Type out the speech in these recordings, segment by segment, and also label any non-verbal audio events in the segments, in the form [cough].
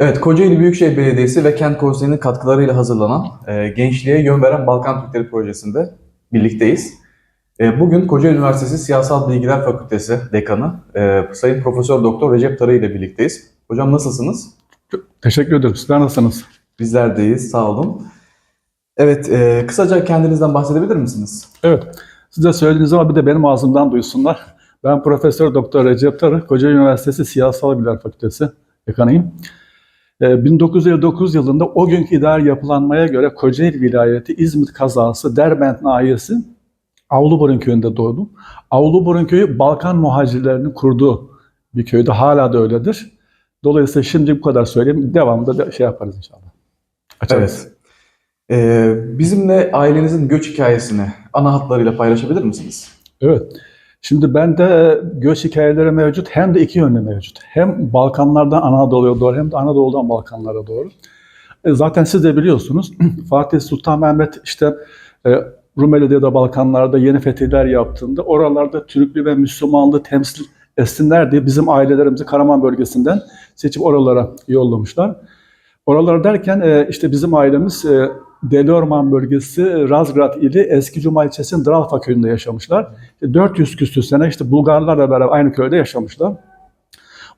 Evet, Kocaeli Büyükşehir Belediyesi ve Kent Konseyi'nin katkılarıyla hazırlanan e, Gençliğe Yön Veren Balkan Türkleri projesinde birlikteyiz. E, bugün Kocaeli Üniversitesi Siyasal Bilgiler Fakültesi Dekanı e, Sayın Profesör Doktor Recep Tarı ile birlikteyiz. Hocam nasılsınız? Teşekkür ederim. Sizler nasılsınız? Bizler deyiz, sağ olun. Evet, e, kısaca kendinizden bahsedebilir misiniz? Evet. Siz de söylediğiniz ama bir de benim ağzımdan duysunlar. Ben Profesör Doktor Recep Tarı, Kocaeli Üniversitesi Siyasal Bilgiler Fakültesi dekanıyım. Ee, 1959 yılında o günkü idari yapılanmaya göre Kocaeli vilayeti İzmit kazası Derbent nahiyesi Avluburun köyünde doğdum. Avluburun köyü Balkan muhacirlerinin kurduğu bir köydü. Hala da öyledir. Dolayısıyla şimdi bu kadar söyleyeyim. Devamında da şey yaparız inşallah. Açarız. Evet. E, bizimle ailenizin göç hikayesini ana hatlarıyla paylaşabilir misiniz? Evet. Şimdi bende göç hikayeleri mevcut. Hem de iki yönlü mevcut. Hem Balkanlardan Anadolu'ya doğru hem de Anadolu'dan Balkanlara doğru. E, Zaten siz de biliyorsunuz [clears throat] Fatih Sultan Mehmet işte e, Rumeli'de ya da Balkanlarda yeni fetihler yaptığında oralarda Türklü ve Müslümanlığı temsil etsinler diye bizim ailelerimizi Karaman bölgesinden seçip oralara yollamışlar. Oralara derken e, işte bizim ailemiz Deliorman bölgesi Razgrad ili Eski Cuma ilçesinin Dralfa köyünde yaşamışlar. 400 küsür sene işte Bulgarlarla beraber aynı köyde yaşamışlar.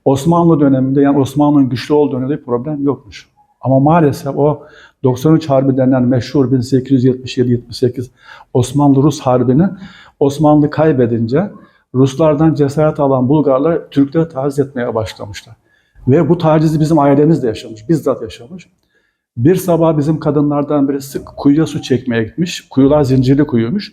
Osmanlı döneminde yani Osmanlı'nın güçlü olduğu dönemde problem yokmuş. Ama maalesef o 93 Harbi denen meşhur 1877-78 Osmanlı-Rus Harbi'ni Osmanlı kaybedince Ruslardan cesaret alan Bulgarlar Türkleri taciz etmeye başlamışlar. Ve bu tacizi bizim ailemiz de yaşamış, bizzat yaşamış. Bir sabah bizim kadınlardan birisi kuyuya su çekmeye gitmiş. Kuyular zincirli kuyuymuş.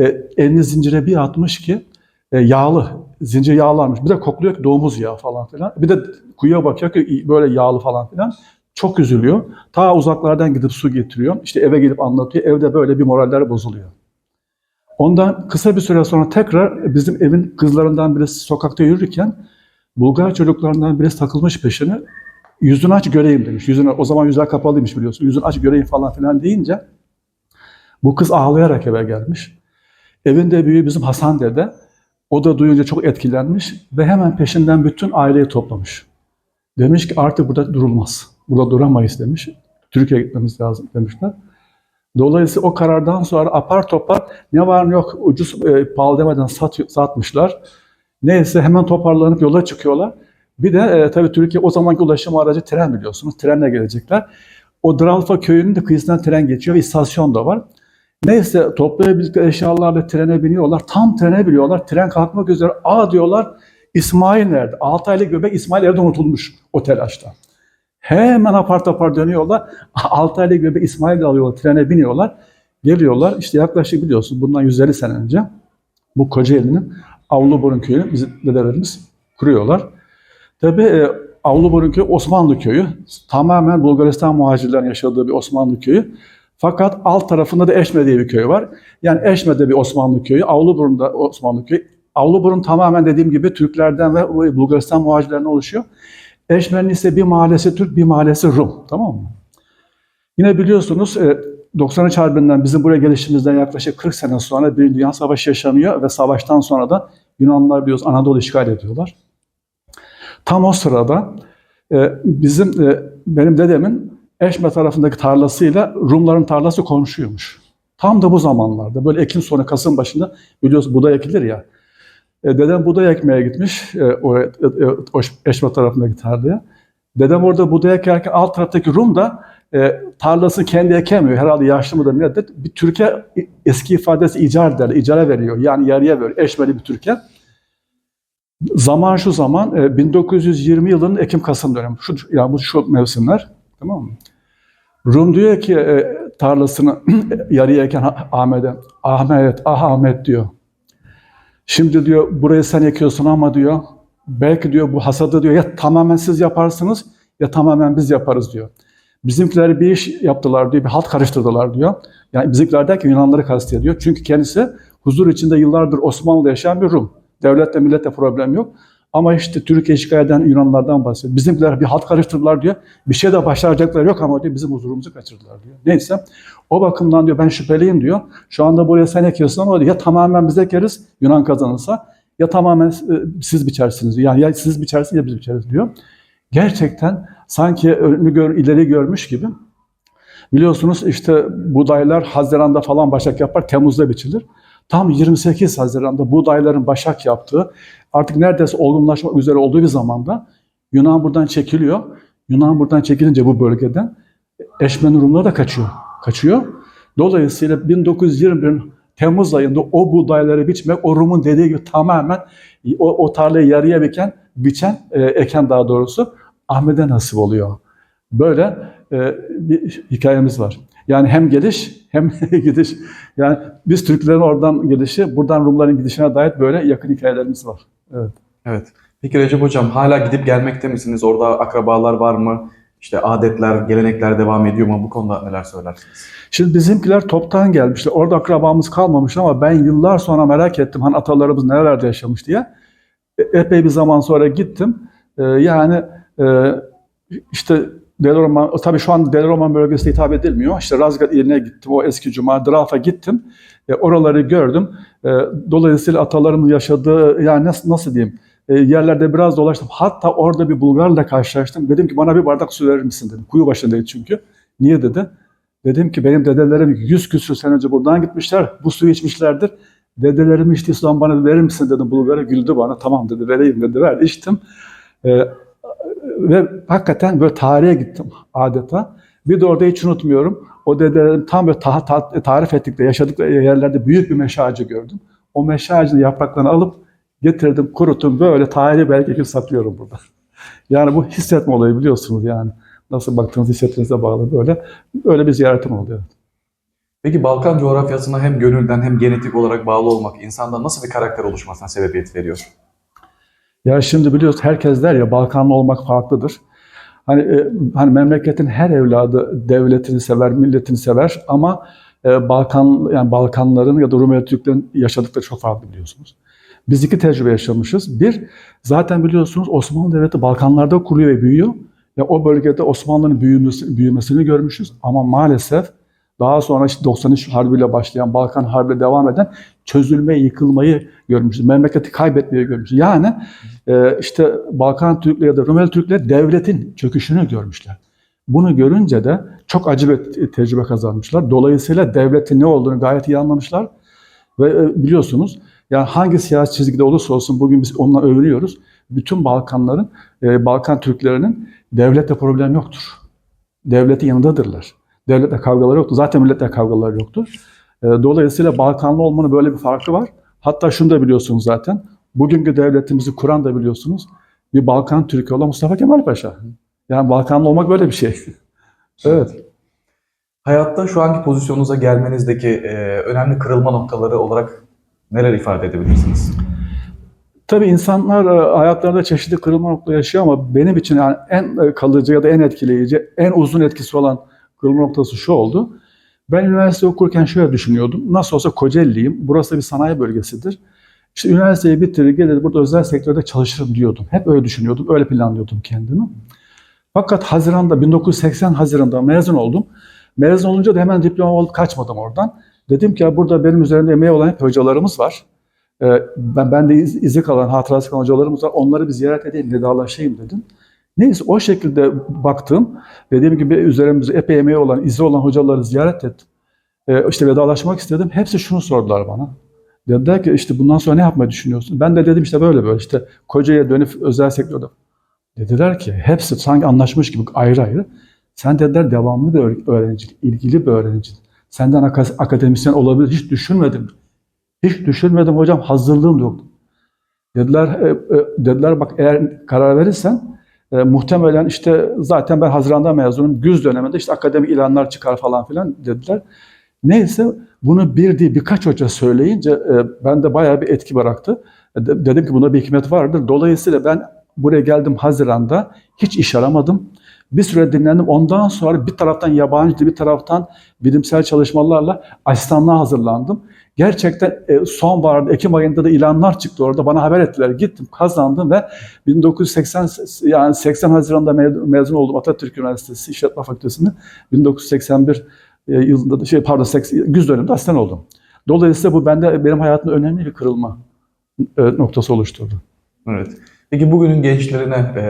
E, elini zincire bir atmış ki e, yağlı. Zincir yağlanmış. Bir de kokluyor ki domuz yağı falan filan. Bir de kuyuya bakıyor ki böyle yağlı falan filan. Çok üzülüyor. Ta uzaklardan gidip su getiriyor. İşte eve gelip anlatıyor. Evde böyle bir moraller bozuluyor. Ondan kısa bir süre sonra tekrar bizim evin kızlarından birisi sokakta yürürken Bulgar çocuklarından birisi takılmış peşine. Yüzünü aç göreyim demiş. Yüzünü, o zaman yüzler kapalıymış biliyorsun. Yüzünü aç göreyim falan filan deyince bu kız ağlayarak eve gelmiş. Evinde büyüğü bizim Hasan dede. O da duyunca çok etkilenmiş ve hemen peşinden bütün aileyi toplamış. Demiş ki artık burada durulmaz. Burada duramayız demiş. Türkiye'ye gitmemiz lazım demişler. Dolayısıyla o karardan sonra apar topar ne var ne yok ucuz e, pahalı demeden sat, satmışlar. Neyse hemen toparlanıp yola çıkıyorlar. Bir de e, tabii Türkiye o zamanki ulaşım aracı tren biliyorsunuz. Trenle gelecekler. O Dralfa köyünün de kıyısından tren geçiyor ve istasyon da var. Neyse toplayabildikleri eşyalarla trene biniyorlar. Tam trene biniyorlar. Tren kalkmak üzere. Aa diyorlar İsmail nerede? 6 aylık göbek İsmail evde unutulmuş o telaşta. Hemen apar topar dönüyorlar. [laughs] 6 aylık göbek İsmail de alıyorlar. Trene biniyorlar. Geliyorlar. İşte yaklaşık biliyorsunuz bundan 150 sene önce bu Kocaeli'nin Avluburun köyünü bizim dedelerimiz kuruyorlar. Tabii e, Avluburun köyü Osmanlı köyü. Tamamen Bulgaristan muhacirlerin yaşadığı bir Osmanlı köyü. Fakat alt tarafında da Eşme diye bir köy var. Yani Eşme'de bir Osmanlı köyü, Avluburun'da Osmanlı köyü. Avluburun tamamen dediğim gibi Türklerden ve Bulgaristan muhacirlerinden oluşuyor. Eşme'nin ise bir mahallesi Türk, bir mahallesi Rum. Tamam mı? Yine biliyorsunuz e, 93 Harbi'nden bizim buraya gelişimizden yaklaşık 40 sene sonra bir Dünya Savaşı yaşanıyor ve savaştan sonra da Yunanlılar biliyoruz Anadolu işgal ediyorlar. Tam o sırada e, bizim e, benim dedemin Eşme tarafındaki tarlasıyla Rumların tarlası konuşuyormuş. Tam da bu zamanlarda böyle Ekim sonu Kasım başında biliyorsunuz buğday ekilir ya. E, dedem buğday ekmeye gitmiş e, o, e, o Eşme tarafındaki tarlaya. Dedem orada buğday ekerken alt taraftaki Rum da e, tarlasını kendi ekemiyor. Herhalde yaşlı mıdır nedir? Bir Türkiye eski ifadesi icar derler. icara veriyor. Yani yarıya veriyor. Eşmeli bir Türkiye. Zaman şu zaman e, 1920 yılının Ekim-Kasım dönemi. Şu, yani bu şu mevsimler. Tamam mı? Rum diyor ki e, tarlasını [clears throat] yarıya eken Ahmet'e. Ahmet, ah Ahmet diyor. Şimdi diyor burayı sen ekiyorsun ama diyor belki diyor bu hasadı diyor ya tamamen siz yaparsınız ya tamamen biz yaparız diyor. Bizimkiler bir iş yaptılar diyor, bir halt karıştırdılar diyor. Yani bizimkiler derken Yunanları kastediyor. Çünkü kendisi huzur içinde yıllardır Osmanlı'da yaşayan bir Rum. Devletle milletle problem yok. Ama işte Türkiye işgal eden Yunanlardan bahsediyor. Bizimkiler bir halt karıştırdılar diyor. Bir şey de başaracaklar yok ama diyor bizim huzurumuzu kaçırdılar diyor. Neyse o bakımdan diyor ben şüpheliyim diyor. Şu anda buraya sen ekiyorsun ama diyor, ya tamamen biz ekeriz Yunan kazanırsa ya tamamen e, siz biçersiniz diyor. Yani ya siz biçersiniz ya biz biçeriz diyor. Gerçekten sanki önünü gör, ileri görmüş gibi. Biliyorsunuz işte buğdaylar Haziran'da falan başak yapar, Temmuz'da biçilir. Tam 28 Haziran'da buğdayların başak yaptığı, artık neredeyse olgunlaşmak üzere olduğu bir zamanda Yunan buradan çekiliyor. Yunan buradan çekilince bu bölgeden Eşmen Rumları da kaçıyor. Kaçıyor. Dolayısıyla 1921'in Temmuz ayında o buğdayları biçmek, o Rum'un dediği gibi tamamen o, o tarlayı yarıya biken, biçen, e, eken daha doğrusu Ahmet'e nasip oluyor. Böyle bir hikayemiz var. Yani hem geliş hem [laughs] gidiş. Yani biz Türklerin oradan gelişi, buradan Rumların gidişine dair böyle yakın hikayelerimiz var. Evet. Evet. Peki Recep Hocam hala gidip gelmekte misiniz? Orada akrabalar var mı? İşte adetler, gelenekler devam ediyor mu? Bu konuda neler söylersiniz? Şimdi bizimkiler toptan gelmişler. Orada akrabamız kalmamış ama ben yıllar sonra merak ettim hani atalarımız nerelerde yaşamış diye. E- Epey bir zaman sonra gittim. Ee, yani e, işte Delorman, tabii şu an Delorman bölgesine hitap edilmiyor. İşte Razgat iline gittim, o eski cuma, Draf'a gittim. E, oraları gördüm. E, dolayısıyla atalarımın yaşadığı, yani nasıl, nasıl diyeyim, e, yerlerde biraz dolaştım. Hatta orada bir Bulgarla karşılaştım. Dedim ki bana bir bardak su verir misin dedim. Kuyu başındaydı çünkü. Niye dedi? Dedim ki benim dedelerim 100 küsur sene önce buradan gitmişler. Bu suyu içmişlerdir. Dedelerim içtiği sudan bana verir misin dedim. Bulgar'a güldü bana. Tamam dedi vereyim dedi. Verdi içtim. Ee, ve hakikaten böyle tarihe gittim adeta. Bir de orada hiç unutmuyorum. O dedelerim tam böyle ta- ta- tarif ettikleri, yaşadıkları yerlerde büyük bir meşe ağacı gördüm. O meşe ağacının yapraklarını alıp getirdim, kuruttum. Böyle tarihi belki gibi saklıyorum burada. [laughs] Yani bu hissetme olayı biliyorsunuz yani. Nasıl baktığınız hissettiğinize bağlı böyle. Öyle bir ziyaretim evet. Peki Balkan coğrafyasına hem gönülden hem genetik olarak bağlı olmak insanda nasıl bir karakter oluşmasına sebebiyet veriyor? Ya şimdi biliyoruz herkes der ya Balkanlı olmak farklıdır. Hani e, hani memleketin her evladı devletini sever, milletini sever ama e, Balkan yani Balkanların ya da Rumeli Türklerin yaşadıkları çok farklı biliyorsunuz. Biz iki tecrübe yaşamışız. Bir, zaten biliyorsunuz Osmanlı Devleti Balkanlarda kuruyor ve büyüyor. Ya o bölgede Osmanlı'nın büyümesi, büyümesini görmüşüz ama maalesef daha sonra işte 93 Harbi'yle başlayan Balkan Harbi'yle devam eden çözülmeyi, yıkılmayı görmüşüz. Memleketi kaybetmeyi görmüşüz. Yani e, işte Balkan Türkleri ya da Rumeli Türkleri devletin çöküşünü görmüşler. Bunu görünce de çok acı bir tecrübe kazanmışlar. Dolayısıyla devletin ne olduğunu gayet iyi anlamışlar. Ve e, biliyorsunuz yani hangi siyasi çizgide olursa olsun bugün biz onunla övünüyoruz. Bütün Balkanların, e, Balkan Türklerinin devletle problem yoktur. Devletin yanındadırlar. Devletle kavgaları yoktur. Zaten milletle kavgaları yoktur. E, dolayısıyla Balkanlı olmanın böyle bir farkı var. Hatta şunu da biliyorsunuz zaten. Bugünkü devletimizi kuran da biliyorsunuz. Bir Balkan Türk'ü olan Mustafa Kemal Paşa. Yani Balkanlı olmak böyle bir şey. [laughs] evet. Hayatta şu anki pozisyonunuza gelmenizdeki e, önemli kırılma noktaları olarak neler ifade edebilirsiniz? Tabii insanlar e, hayatlarında çeşitli kırılma noktaları yaşıyor ama benim için yani en kalıcı ya da en etkileyici, en uzun etkisi olan kırılma noktası şu oldu. Ben üniversite okurken şöyle düşünüyordum. Nasıl olsa Kocaeli'yim. Burası bir sanayi bölgesidir. İşte üniversiteyi bitirir, gelir burada özel sektörde çalışırım diyordum. Hep öyle düşünüyordum, öyle planlıyordum kendimi. Fakat Haziran'da, 1980 Haziran'da mezun oldum. Mezun olunca da hemen diploma alıp kaçmadım oradan. Dedim ki ya burada benim üzerimde emeği olan hep hocalarımız var. Ee, ben, ben de iz, izi kalan, hatırası kalan hocalarımız var. Onları bir ziyaret edeyim, vedalaşayım dedim. Neyse o şekilde baktım. Dediğim gibi üzerimizde epey emeği olan, izi olan hocaları ziyaret ettim. Ee, işte vedalaşmak istedim. Hepsi şunu sordular bana. Dediler ki işte bundan sonra ne yapmayı düşünüyorsun? Ben de dedim işte böyle böyle işte kocaya dönüp özel sektörde. Dediler ki hepsi sanki anlaşmış gibi ayrı ayrı. Sen dediler devamlı bir öğrenci, ilgili bir öğrenci. Senden ak- akademisyen olabilir hiç düşünmedim. Hiç düşünmedim hocam hazırlığım yoktu. Dediler e, e, dediler bak eğer karar verirsen e, muhtemelen işte zaten ben Haziran'da mezunum. Güz döneminde işte akademik ilanlar çıkar falan filan dediler. Neyse bunu bir değil birkaç hoca söyleyince e, bende bayağı bir etki bıraktı. E, de- dedim ki bunda bir hikmet vardır. Dolayısıyla ben buraya geldim Haziran'da hiç iş aramadım. Bir süre dinlendim. Ondan sonra bir taraftan yabancı bir taraftan bilimsel çalışmalarla asistanlığa hazırlandım. Gerçekten e, sonbaharda, Ekim ayında da ilanlar çıktı orada. Bana haber ettiler. Gittim, kazandım ve 1980 yani 80 Haziran'da me- mezun oldum Atatürk Üniversitesi İşletme Fakültesi'nde. 1981 e, yılında da şey pardon 80, güz döneminde asistan oldum. Dolayısıyla bu bende benim hayatımda önemli bir kırılma e, noktası oluşturdu. Evet. Peki bugünün gençlerine e,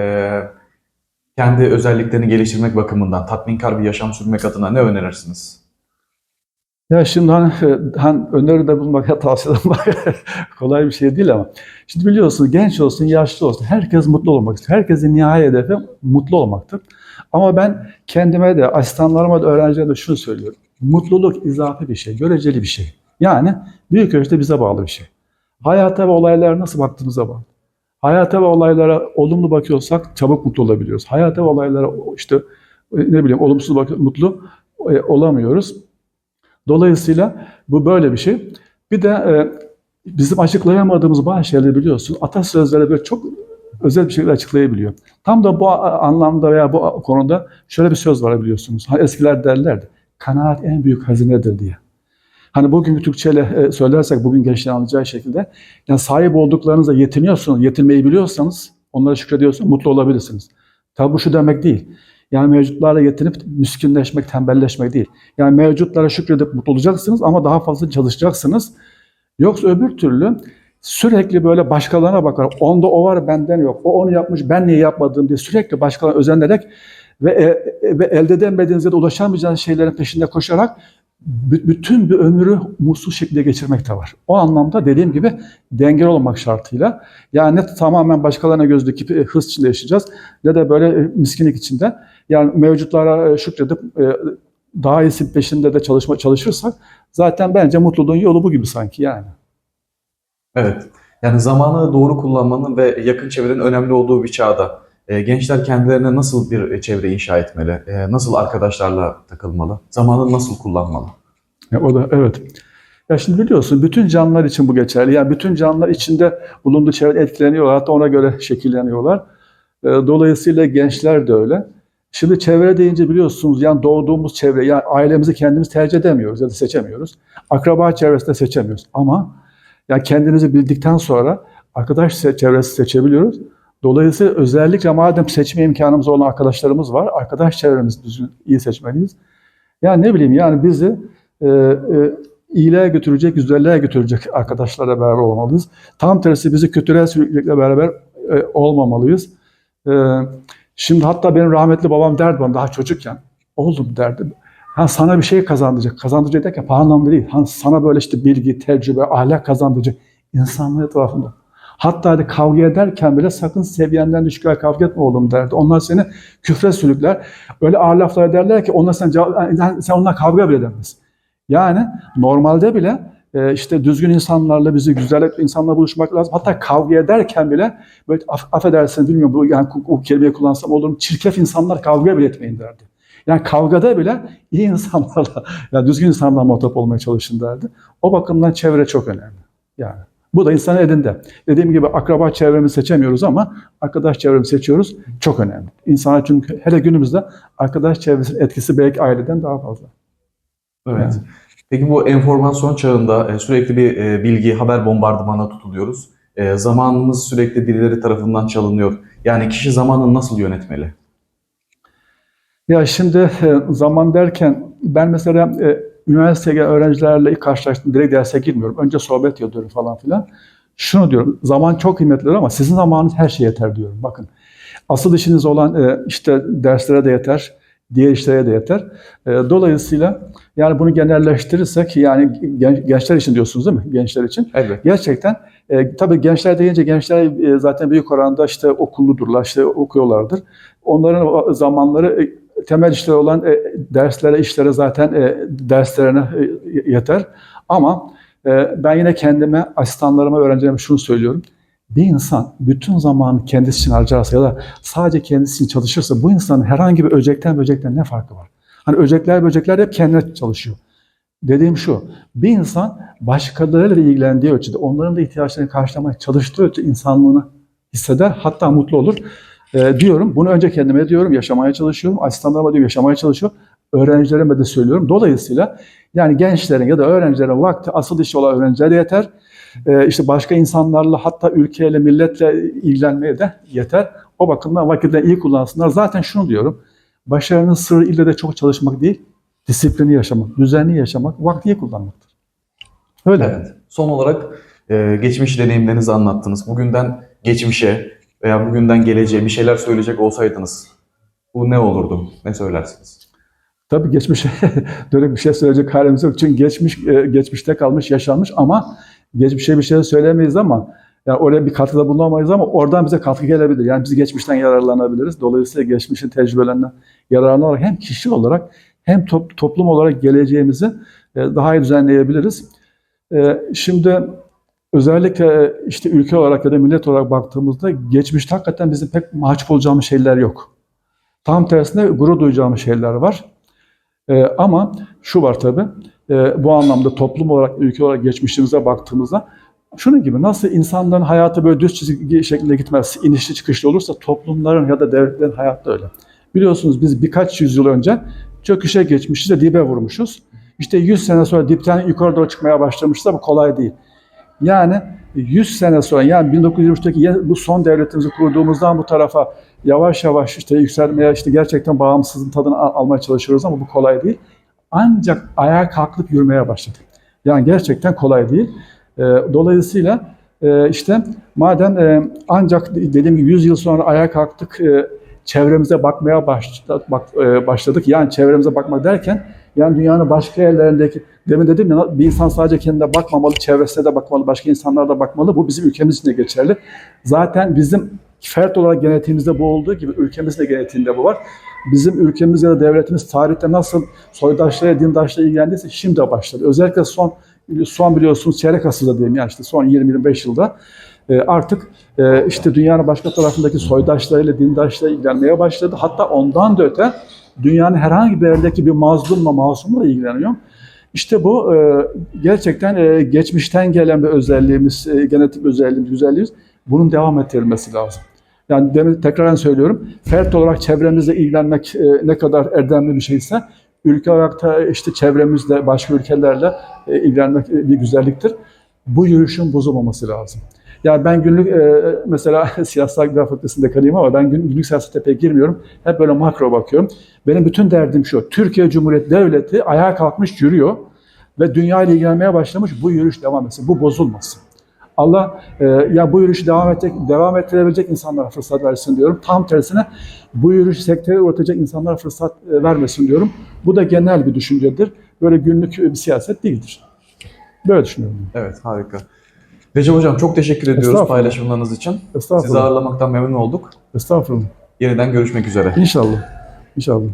kendi özelliklerini geliştirmek bakımından tatminkar bir yaşam sürmek adına ne önerirsiniz? Ya şimdi hani, hani öneride bulmak ya tavsiyede bulmak [laughs] kolay bir şey değil ama. Şimdi biliyorsunuz genç olsun, yaşlı olsun herkes mutlu olmak istiyor. Herkesin nihai hedefi mutlu olmaktır. Ama ben kendime de, asistanlarıma da, öğrencilerime de şunu söylüyorum. Mutluluk izafi bir şey, göreceli bir şey. Yani büyük ölçüde bize bağlı bir şey. Hayata ve olaylara nasıl baktığımıza bağlı. Hayata ve olaylara olumlu bakıyorsak çabuk mutlu olabiliyoruz. Hayata ve olaylara işte ne bileyim olumsuz bak mutlu e, olamıyoruz. Dolayısıyla bu böyle bir şey. Bir de e, bizim açıklayamadığımız bazı şeyleri biliyorsun. Atasözleri böyle çok özel bir şekilde açıklayabiliyor. Tam da bu anlamda veya bu konuda şöyle bir söz var biliyorsunuz. Hani eskiler derlerdi. Kanaat en büyük hazinedir diye. Hani bugünkü Türkçeyle e, söylersek bugün gençlerin anlayacağı şekilde yani sahip olduklarınızla yetiniyorsunuz, yetinmeyi biliyorsanız onlara şükrediyorsanız mutlu olabilirsiniz. Tabi bu şu demek değil. Yani mevcutlarla yetinip miskinleşmek, tembelleşmek değil. Yani mevcutlara şükredip mutlu olacaksınız ama daha fazla çalışacaksınız. Yoksa öbür türlü sürekli böyle başkalarına bakar. Onda o var benden yok. O onu yapmış ben niye yapmadım diye sürekli başkalarına özenerek ve, e, ve elde edemediğinizde de ulaşamayacağınız şeylerin peşinde koşarak bütün bir ömrü mutsuz şekilde geçirmek de var. O anlamda dediğim gibi dengeli olmak şartıyla yani ne tamamen başkalarına göz dikip e, hırs içinde yaşayacağız ne de böyle e, miskinlik içinde yani mevcutlara e, şükredip daha iyisi peşinde de çalışma çalışırsak zaten bence mutluluğun yolu bu gibi sanki yani. Evet. Yani zamanı doğru kullanmanın ve yakın çevrenin önemli olduğu bir çağda e, gençler kendilerine nasıl bir e, çevre inşa etmeli? E, nasıl arkadaşlarla takılmalı? Zamanı nasıl kullanmalı? Ya o da evet. Ya şimdi biliyorsun bütün canlılar için bu geçerli. Yani bütün canlılar içinde bulunduğu çevre etkileniyorlar. Hatta ona göre şekilleniyorlar. E, Dolayısıyla gençler de öyle. Şimdi çevre deyince biliyorsunuz yani doğduğumuz çevre, yani ailemizi kendimiz tercih edemiyoruz ya da seçemiyoruz. Akraba çevresinde seçemiyoruz. Ama yani kendimizi bildikten sonra arkadaş çevresi seçebiliyoruz. Dolayısıyla özellikle madem seçme imkanımız olan arkadaşlarımız var, arkadaş çevremizi düzgün, iyi seçmeliyiz. Yani ne bileyim yani bizi e, e, iyiliğe götürecek, güzelliğe götürecek arkadaşlarla beraber olmalıyız. Tam tersi bizi kötülüğe sürüklekle beraber e, olmamalıyız. E, şimdi hatta benim rahmetli babam derdi bana daha çocukken, oğlum derdi, ha, sana bir şey kazandıracak. Kazandıracak derken para anlamda değil. Ha, sana böyle işte bilgi, tecrübe, ahlak kazandıracak insanlığı etrafında. Hatta hadi kavga ederken bile sakın seviyenden düşükler kavga etme oğlum derdi. Onlar seni küfre sürükler. Öyle ağır laflar ederler ki onlar sen, cevap, sen onunla kavga bile edemezsin. Yani normalde bile e, işte düzgün insanlarla bizi güzel insanlarla buluşmak lazım. Hatta kavga ederken bile böyle af, affedersin bilmiyorum bu yani o kelimeyi kullansam olur mu? Çirkef insanlar kavga bile etmeyin derdi. Yani kavgada bile iyi [laughs] insanlarla, yani düzgün insanlarla muhatap olmaya çalışın derdi. O bakımdan çevre çok önemli. Yani bu da insan elinde. Dediğim gibi akraba çevremizi seçemiyoruz ama arkadaş çevremizi seçiyoruz. Çok önemli. İnsana çünkü hele günümüzde arkadaş çevresinin etkisi belki aileden daha fazla. Evet. Yani. Peki bu enformasyon çağında e, sürekli bir e, bilgi, haber bombardımanına tutuluyoruz. E, Zamanımız sürekli birileri tarafından çalınıyor. Yani kişi zamanını nasıl yönetmeli? Ya şimdi zaman derken ben mesela üniversiteye gelen öğrencilerle ilk karşılaştım. Direkt derse girmiyorum. Önce sohbet ediyorum falan filan. Şunu diyorum. Zaman çok kıymetlidir ama sizin zamanınız her şeye yeter diyorum. Bakın. Asıl işiniz olan e, işte derslere de yeter. Diğer işlere de yeter. E, Dolayısıyla yani bunu genelleştirirsek yani gen- gençler için diyorsunuz değil mi? Gençler için. Evet. Gerçekten e, tabii gençler deyince gençler e, zaten büyük oranda işte okulludurlar, işte okuyorlardır. Onların zamanları temel işleri olan e, derslere, işlere zaten e, derslerine e, yeter. Ama e, ben yine kendime, asistanlarıma, öğrencilerime şunu söylüyorum. Bir insan bütün zamanı kendisi için harcarsa ya da sadece kendisi için çalışırsa bu insanın herhangi bir öcekten böcekten ne farkı var? Hani öcekler böcekler hep kendine çalışıyor. Dediğim şu, bir insan başkalarıyla ilgilendiği ölçüde, onların da ihtiyaçlarını karşılamaya çalıştığı ölçüde insanlığını hisseder, hatta mutlu olur. Ee, diyorum, bunu önce kendime diyorum, yaşamaya çalışıyorum, asistanlarıma diyorum, yaşamaya çalışıyorum, öğrencilerime de söylüyorum. Dolayısıyla yani gençlerin ya da öğrencilerin vakti asıl işi olan öğrencilere yeter. Ee, işte başka insanlarla hatta ülkeyle, milletle ilgilenmeye de yeter. O bakımdan vakitleri iyi kullansınlar. Zaten şunu diyorum, başarının sırrı ille de çok çalışmak değil, disiplini yaşamak, düzenli yaşamak, vakti iyi kullanmaktır. Öyle. Evet. Son olarak e, geçmiş deneyimlerinizi anlattınız. Bugünden geçmişe veya bugünden geleceğe bir şeyler söyleyecek olsaydınız bu ne olurdu? Ne söylersiniz? Tabii geçmişe [laughs] dönük bir şey söyleyecek halimiz yok. Çünkü geçmiş e, geçmişte kalmış, yaşanmış ama geçmişe bir şey söylemeyiz ama yani oraya bir katkıda bulunamayız ama oradan bize katkı gelebilir. Yani biz geçmişten yararlanabiliriz. Dolayısıyla geçmişin tecrübelerinden yararlanarak hem kişi olarak hem top- toplum olarak geleceğimizi e, daha iyi düzenleyebiliriz. E, Şimdi özellikle e, işte ülke olarak ya da millet olarak baktığımızda geçmişte hakikaten bizim pek mahcup olacağımız şeyler yok. Tam tersine gurur duyacağımız şeyler var. Ee, ama şu var tabii, e, bu anlamda toplum olarak, ülke olarak geçmişimize baktığımızda şunun gibi nasıl insanların hayatı böyle düz çizgi şeklinde gitmez, inişli çıkışlı olursa toplumların ya da devletlerin hayatı öyle. Biliyorsunuz biz birkaç yüzyıl önce çöküşe geçmişiz de dibe vurmuşuz. İşte 100 sene sonra dipten yukarı doğru çıkmaya başlamışız da bu kolay değil. Yani 100 sene sonra yani 1923'teki ye- bu son devletimizi kurduğumuzdan bu tarafa yavaş yavaş işte yükselmeye işte gerçekten bağımsızlığın tadını al- almaya çalışıyoruz ama bu kolay değil. Ancak ayağa kalkıp yürümeye başladık. Yani gerçekten kolay değil. Ee, dolayısıyla e, işte madem e, ancak dediğim gibi 100 yıl sonra ayağa kalktık, e, çevremize bakmaya başladık, bak, e, başladık. Yani çevremize bakmak derken yani dünyanın başka yerlerindeki demin dedim ya bir insan sadece kendine bakmamalı, çevresine de bakmalı, başka insanlara da bakmalı. Bu bizim ülkemiz için de geçerli. Zaten bizim fert olarak genetiğimizde bu olduğu gibi ülkemizin de genetiğinde bu var. Bizim ülkemiz ya da devletimiz tarihte nasıl soydaşlara, dindaşlara ilgilendiyse şimdi de başladı. Özellikle son son biliyorsunuz çeyrek asırda diyeyim yani işte son 20-25 yılda artık e, işte dünyanın başka tarafındaki soydaşlarıyla, dindaşlarıyla ilgilenmeye başladı. Hatta ondan da öte dünyanın herhangi bir yerdeki bir mazlumla, masumla ilgileniyor. İşte bu e, gerçekten e, geçmişten gelen bir özelliğimiz, e, genetik özelliğimiz, güzelliğimiz. Bunun devam ettirilmesi lazım. Yani demin tekraren söylüyorum, fert olarak çevremizle ilgilenmek e, ne kadar erdemli bir şeyse, ülke olarak da işte çevremizle, başka ülkelerle e, ilgilenmek e, bir güzelliktir. Bu yürüyüşün bozulmaması lazım. Yani ben günlük e, mesela [laughs] siyasal bilgiler fakültesinde kalayım ama ben gün- günlük siyasete pek girmiyorum. Hep böyle makro bakıyorum. Benim bütün derdim şu. Türkiye Cumhuriyeti Devleti ayağa kalkmış yürüyor ve dünya ile ilgilenmeye başlamış. Bu yürüyüş devam etsin. Bu bozulmasın. Allah e, ya bu yürüyüşü devam edecek, devam ettirebilecek insanlara fırsat versin diyorum. Tam tersine bu yürüyüşü sekteye uğratacak insanlara fırsat e, vermesin diyorum. Bu da genel bir düşüncedir. Böyle günlük bir siyaset değildir. Böyle düşünüyorum. Evet, harika. Recep Hocam çok teşekkür ediyoruz Estağfurullah. paylaşımlarınız için. Sizi Estağfurullah. ağırlamaktan memnun olduk. Estağfurullah. Yeniden görüşmek üzere. İnşallah. İnşallah.